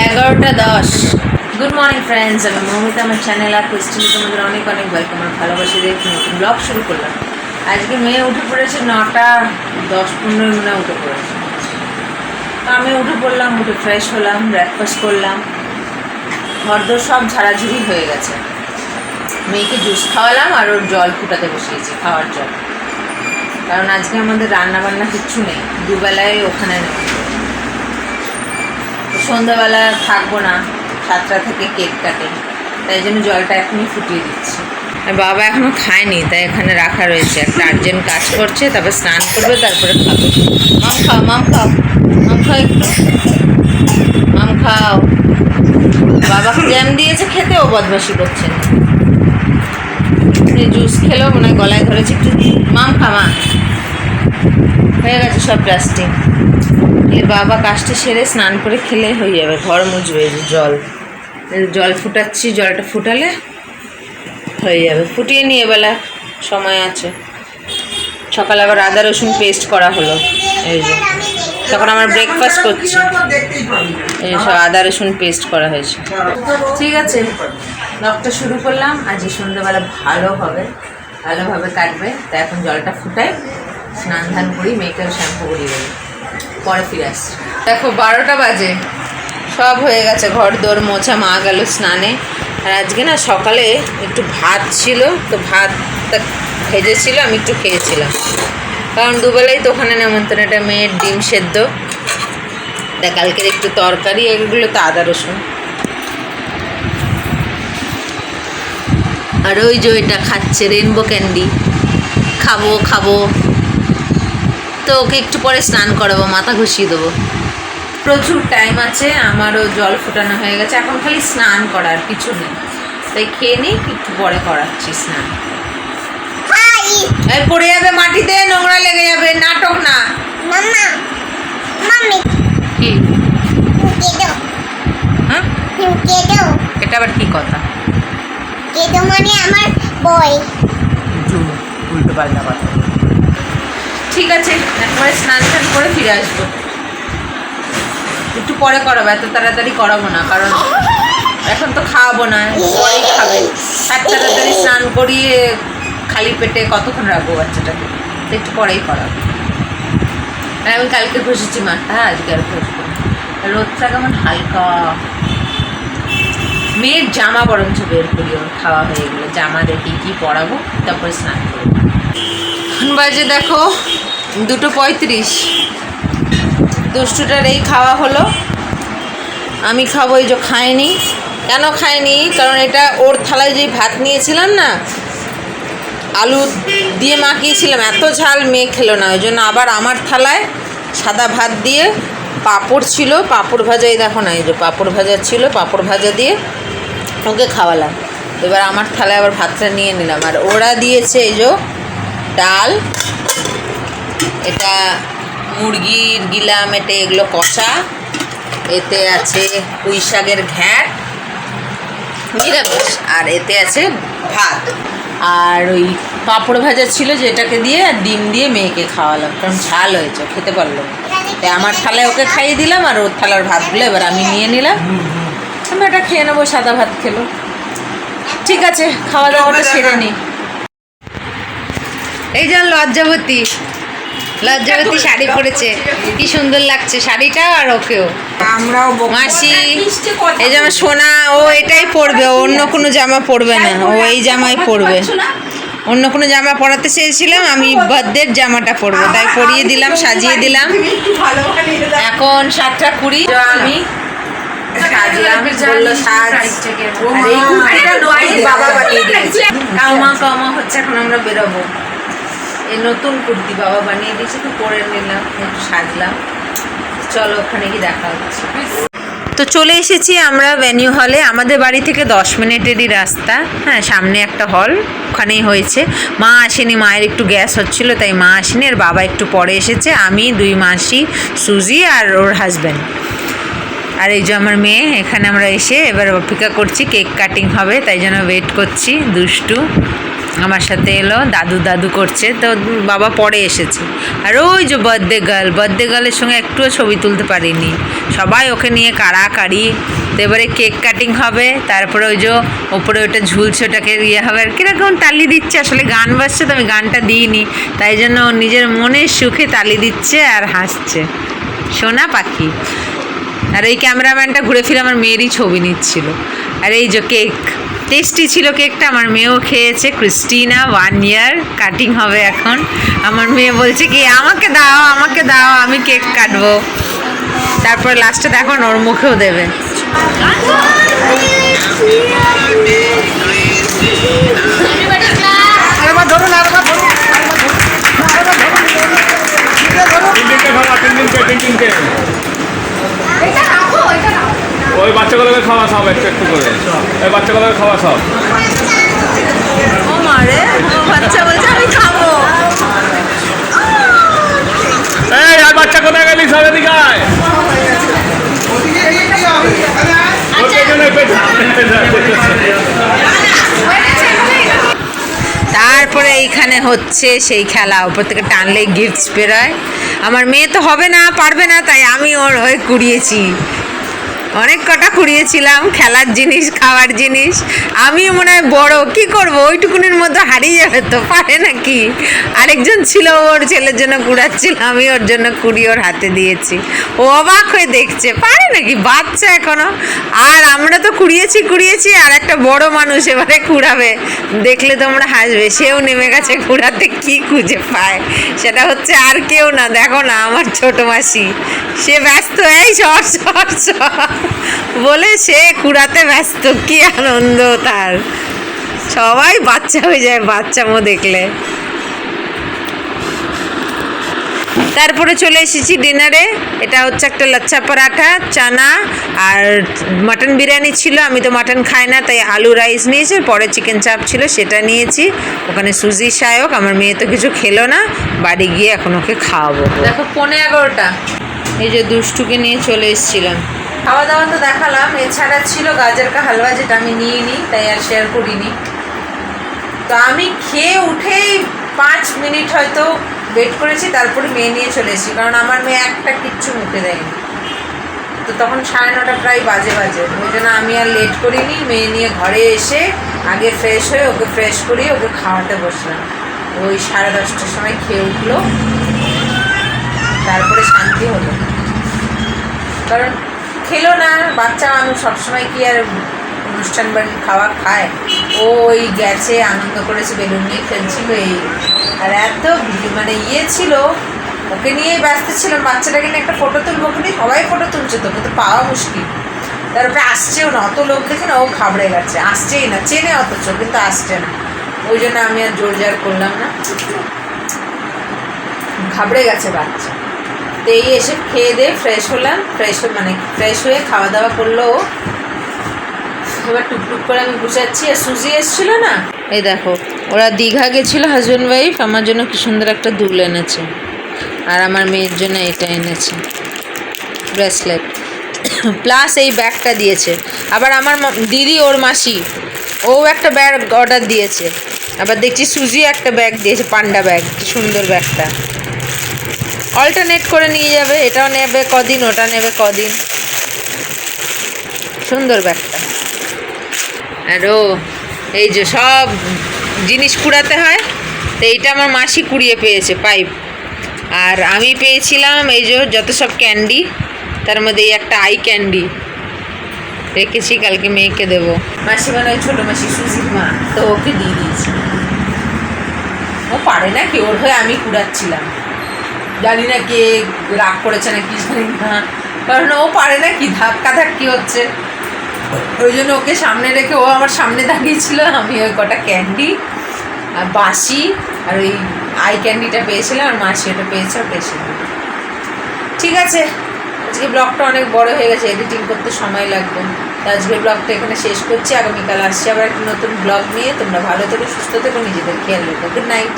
এগারোটা দশ। Good morning friends আমি মৌমিতা, আমার চ্যানেল আর ক্রিস্টিন তোমাদের অনেক অনেক ওয়েলকাম আর ভালোবাসি দেখে নতুন ব্লগ শুরু করলাম। আজকে মেয়ে উঠে পড়েছে নটা দশ পনেরো মনে উঠে পড়েছে। তো আমি উঠে পড়লাম, উঠে ফ্রেশ হলাম ব্রেকফাস্ট করলাম। ঘরদোর সব ঝাড়াঝুড়ি হয়ে গেছে। মেয়েকে জুস খাওয়ালাম আর ওর জল ফুটাতে বসিয়েছি, খাওয়ার জল। কারণ আজকে আমাদের রান্না বান্না কিচ্ছু নেই। দুবেলায় ওখানে নেই সন্ধ্যাবেলা থাকব না। সাতটা থেকে কেক কাটে। তাই জন্য জলটা এখনই ফুটিয়ে দিচ্ছি। আর বাবা এখনও খায়নি, তাই এখানে রাখা রয়েছে। একটা আর্জেন্ট কাজ করছে, তারপর স্নান করবে, তারপরে খাবে। মাম খাও মাম খাও। মাম খাও একটু। মাম খাও। বাবাকে জ্যাম দিয়েছে, খেতে ও বদমাসি করছে। না জুস খেলেও মনে গলায় ধরেছে। একটু মাম খা, মা। হয়ে গেছে সব প্লাস্টিক এর বাবা কাজটা সেরে স্নান করে খেলে হয়ে যাবে, ঘর মুজবে জল। জল ফুটাচ্ছি, জলটা ফুটালে হয়ে যাবে। ফুটিয়ে নিয়ে বেলা সময় আছে। সকালে আবার আদা, রসুন পেস্ট করা হলো। এই যে, তখন আমার ব্রেকফাস্ট করছি। এই সব আদা, রসুন পেস্ট করা হয়েছে। ঠিক আছে, ব্লগটা শুরু করলাম। আজ সন্ধ্যাবেলা ভালো হবে, ভালোভাবে কাটবে। তাই এখন জলটা ফুটাই। স্নান ধান করি মেয়েকে শ্যাম্পু করি পরে ফিরে আসছি। দেখো, বারোটা বাজে। সব হয়ে গেছে, ঘর দোর মোছা, মা গেল স্নানে। আর আজকে না সকালে একটু ভাত ছিল, তো ভাতটা ভেজেছিল, আমি একটু খেয়েছিলাম। কারণ দুবেলাই তো ওখানে নেমন্তন্ন এটা মেয়ের ডিম সেদ্ধ। তা কালকের একটু তরকারি, এগুলো তো আদা রসুন। আর ওই যে ওইটা খাচ্ছে রেনবো ক্যান্ডি খাব খাব। তো ওকে একটু পরে স্নান করাবো মাথা ঘষিয়ে দেবো। প্রচুর টাইম আছে আমারও জল ফোটানো হয়ে গেছে এখন খালি স্নান করার কিছু নেই। তাই খেয়ে নিই একটু পরে করাচ্ছি স্নান। পড়ে যাবে মাটিতে নোংরা লেগে যাবে নাটক না। কি? হ্যাঁ? এটা আবার কি কথা? মানে আমার বই উল্টো পাল্টা কথা। ঠিক আছে, একবারে স্নান টান করে ফিরে আসব। একটু পরে করাবো, এত তাড়াতাড়ি করাবো না, কারণ এখন তো খাওয়াবো না, পরেই খাবে। এক তাড়াতাড়ি স্নান করিয়ে খালি পেটে কতক্ষণ রাখব বাচ্চাটাকে? তো একটু পরেই করাবো। আর আমি কালকে ঘষেছি মাঠটা আজকে আর ঘষবো রোদটা কেমন হালকা। মেয়ের জামা বরঞ্চ বের করি, ওর খাওয়া হয়ে গেলো। জামা দেখি কি পরাবো, তারপরে স্নান করব। বাজে, দেখো দুটো পঁয়ত্রিশ। দুষ্টুটার এই খাওয়া হলো। আমি খাব এই যে খাইনি কেন খাইনি কারণ এটা ওর থালায় যে ভাত নিয়েছিলাম না, আলু দিয়ে মাখিয়েছিলাম, এত ঝাল মেয়ে খেলো না। ওই জন্য আবার আমার থালায় সাদা ভাত দিয়ে পাঁপড় ছিল। পাঁপড় ভাজা, এই দেখো না, এই যে পাঁপড় ভাজা ছিল, পাঁপড় ভাজা দিয়ে ওকে খাওয়ালাম। এবার আমার থালায় আবার ভাতটা নিয়ে নিলাম। আর ওরা দিয়েছে এই যে ডাল এটা মুরগির গিলা মেটে এগুলো কষা। এতে আছে পুঁই শাকের ঘ্যাট, নিরামিষ, আর এতে আছে ভাত। আর ওই পাঁপড় ভাজা ছিল যেটাকে দিয়ে আর ডিম দিয়ে মেয়েকে খাওয়ালাম, কারণ ঝাল হয়েছে, খেতে পারল। তাই আমার থালায় ওকে খাইয়ে দিলাম, আর ওর থালার ভাতগুলো এবার আমি নিয়ে নিলাম। আমি এটা খেয়ে নেব, সাদা ভাত খেলো। ঠিক আছে, খাওয়া দাওয়াটা সেরে নিই এই যেন লজ্জাবতী। লজ্জাবতী শাড়ি পরেছে। কি সুন্দর লাগছে শাড়িটা আর ওকেও। আমরাও। মাসি এই জামা সোনা ও এটাই পরবে অন্য কোনো জামা পরবে না ও এই জামাই পরবে। অন্য কোনো জামা পরাতে চেয়েছিলাম আমি বার্থডের জামাটা পরবো তাই পরিয়ে দিলাম সাজিয়ে দিলাম। এখন সাতটা কুড়ি আমি সাজলাম বলল সাজ। ও আর এই মা, কুর্তিটা এটা নতুন। নতুন। বাবা বাবা বানিয়ে বানিয়ে দিয়েছে কাউমা কাউমা হচ্ছে এখন আমরা বেরোবো। এই নতুন কুর্তি বাবা বানিয়ে দিয়েছে, তো পরে নিলাম, একটু সাজলাম। চলো ওখানে গিয়ে দেখা হচ্ছে। তো চলে এসেছি আমরা ভেনিউ হলে আমাদের বাড়ি থেকে দশ মিনিটেরই রাস্তা। হ্যাঁ সামনে একটা হল ওখানেই হয়েছে। মা আসেনি, মায়ের একটু গ্যাস হচ্ছিল, তাই মা আসেনি, আর বাবা একটু পরে এসেছে। আমি, দুই মাসি, সুজি আর ওর হাজব্যান্ড আর এই যে আমার মেয়ে, এখানে আমরা এসে এবার অপেক্ষা করছি, কেক কাটিং হবে, তাই জন্য ওয়েট করছি, দুষ্টু। আমার সাথে এলো, দাদু দাদু করছে, তো বাবা পরে এসেছে। আর ওই যে বার্থডে গার্ল বার্থডে গার্লের সঙ্গে একটুও ছবি তুলতে পারিনি। সবাই ওকে নিয়ে কাড়াকাড়ি, তো এবারে কেক কাটিং হবে, তারপরে ওই যে ওপরে ওটা ঝুলছে, ওটাকে ইয়ে হবে, আর কীরকম তালি দিচ্ছে, আসলে গান বাজছে তো আমি গানটা দিইনি। তাই জন্য ও নিজের মনের সুখে তালি দিচ্ছে আর হাসছে। সোনা পাখি। আর এই ক্যামেরাম্যানটা ঘুরে ফিরে আমার মেয়েরই ছবি নিচ্ছিল। আর এই যে কেক টেস্টি ছিল কেকটা আমার মেয়েও খেয়েছে। ক্রিস্টিনা ওয়ান ইয়ার কাটিং হবে এখন। আমার মেয়ে বলছে কি আমাকে দাও আমাকে দাও আমি কেক কাটবো। তারপর লাস্টে দেখো ওর মুখেও দেবে। ধরুন ওই বাচ্চাগুলোকে খাওয়া সব একটু একটু করে। ওই বাচ্চাগুলোকে খাওয়া সব। বাচ্চা বলছে আমি খাব। এই আর বাচ্চা কোথায় গেলি সব এদিকে আয়। ওর পেছনে পেছনে তারপরে এইখানে হচ্ছে সেই খেলা উপর থেকে টানলে গিফটস বেরোয়। আমার মেয়ে তো হবে না পারবে না তাই আমি ওর হয়ে কুড়িয়েছি। অনেক কটা কুড়িয়েছিলাম খেলার জিনিস, খাওয়ার জিনিস। আমিও মনে হয় বড়, কি করব? ওইটুকুনির মধ্যে হারিয়ে যাবে তো, পারে নাকি? আরেকজন ছিল, ওর ছেলের জন্য কুড়াচ্ছিল, আমি ওর জন্য কুড়ি ওর হাতে দিয়েছি। ও অবাক হয়ে দেখছে, পারে নাকি? বাচ্চা এখনও। আর আমরা তো কুড়িয়েছি কুড়িয়েছি, আর একটা বড় মানুষ এবারে কুড়াবে। দেখলে তোমরা হাসবে, সেও নেমে গেছে কুড়াতে, কি খুঁজে পায়? সেটা হচ্ছে আর কেউ না, দেখো না, আমার ছোট মাসি। সে ব্যস্ত, এই সর সর সর। বলে সে কুড়াতে ব্যস্ত কি আনন্দ তার। সবাই বাচ্চা হয়ে যায় বাচ্চা মো দেখলে। তারপরে চলে এসেছি ডিনারে এটা হচ্ছে একটা লাচ্ছা পরাঠা চানা আর মাটন বিরিয়ানি ছিল। আমি তো মাটন খাই না তাই আলু রাইস নিয়েছি পরে চিকেন চাপ ছিল সেটা নিয়েছি। ওখানে সুজি সায়ক আমার মেয়ে তো কিছু খেলো না বাড়ি গিয়ে এখন ওকে খাওয়াবো। দেখো পনেরো এগারোটা। এই যে দুষ্টুকে নিয়ে চলে এসেছিলাম। খাওয়া দাওয়া তো দেখালাম। এছাড়া ছিল গাজর কা হালুয়া যেটা আমি নিয়ে নিই তাই আর শেয়ার করিনি। তো আমি খেয়ে উঠেই পাঁচ মিনিট হয়তো ওয়েট করেছি, তারপরে মেয়ে নিয়ে চলে এসেছি, কারণ আমার মেয়ে একটা কিচ্ছু মুখে দেয়নি। তো তখন সাড়ে নটা প্রায় বাজে বাজে। ওই জন্য আমি আর লেট করিনি, মেয়ে নিয়ে ঘরে এসে আগে ফ্রেশ হয়ে ওকে ফ্রেশ করিয়ে ওকে খাওয়াতে বসলাম। ওই সাড়ে দশটার সময় খেয়ে উঠল। তারপরে শান্তি হলো। কারণ খেলো না। বাচ্চা মানুষ সবসময় কি আর অনুষ্ঠান বাড়ির খাওয়া খায়? ও ওই গেছে, আনন্দ করেছে, বেলুন নিয়ে খেলছিল এই। আর এত মানে ইয়ে ছিল, ওকে নিয়েই ব্যস্ত ছিলাম। বাচ্চাটাকে নিয়ে একটা ফটো তুলবো ওকে নিয়ে সবাই ফটো তুলছে তো কিন্তু পাওয়া মুশকিল। তারপরে আসছেও না, অত লোক দেখে না ও ঘাবড়ে গেছে। আসছেই না, চেনে অথচ, কিন্তু আসছে না। ওই জন্য আমি আর জোর জার করলাম না। ঘাবড়ে গেছে বাচ্চা। তো এই এসে খেয়ে দিয়ে ফ্রেশ হলাম ফ্রেশ মানে ফ্রেশ হয়ে খাওয়া দাওয়া করল। এবার টুকটুক করে আমি গুছাচ্ছি। আর সুজি এসছিল না? এই দেখো, ওরা দীঘা গেছিল হাজব্যান্ড ওয়াইফ আমার জন্য কি সুন্দর একটা দুল এনেছে। আর আমার মেয়ের জন্য এটা এনেছে ব্রেসলেট প্লাস এই ব্যাগটা দিয়েছে। আবার আমার দিদি ওর মাসি, ও একটা ব্যাগ অর্ডার দিয়েছে। আবার দেখছি সুজি একটা ব্যাগ দিয়েছে, পান্ডা ব্যাগ কি সুন্দর ব্যাগটা অল্টারনেট করে নিয়ে যাবে, এটাও নেবে কদিন, ওটা নেবে কদিন। সুন্দর ব্যাগটা। আর ও, এই যে সব জিনিস কুড়াতে হয়, তো এইটা আমার মাসি কুড়িয়ে পেয়েছে, পাইপ। আর আমি পেয়েছিলাম এই যে যত সব ক্যান্ডি, তার মধ্যে এই একটা আই ক্যান্ডি। রেখেছি, কালকে মেয়েকে দেবো। মাসি মানে ওই ছোটো মাসি সুজির মা তো ওকে দিয়ে দিয়েছি। ও পারে না কি, ওর হয়ে আমি কুড়াচ্ছিলাম। জানি না কে রাগ করেছে না কি জানি না। কারণ ও পারে না কি, ধাক্কা ধাক্কি হচ্ছে। ওই জন্য ওকে সামনে রেখে ও আমার সামনে দাঁড়িয়েছিল। আমি ওই কটা ক্যান্ডি আর বাসি আর ওই আই ক্যান্ডিটা পেয়েছিলাম, আর মাসি ওটা পেয়েছে আর পেয়েছিলাম ঠিক আছে, আজকে ব্লগটা অনেক বড় হয়ে গেছে এডিটিং করতে সময় লাগবে। তো আজকের ব্লগটা এখানে শেষ করছি। আগামীকাল আসছি আবার একটা নতুন ব্লগ নিয়ে। তোমরা ভালো থেকো, সুস্থ থেকো, নিজেদের খেয়াল রেখো। Good night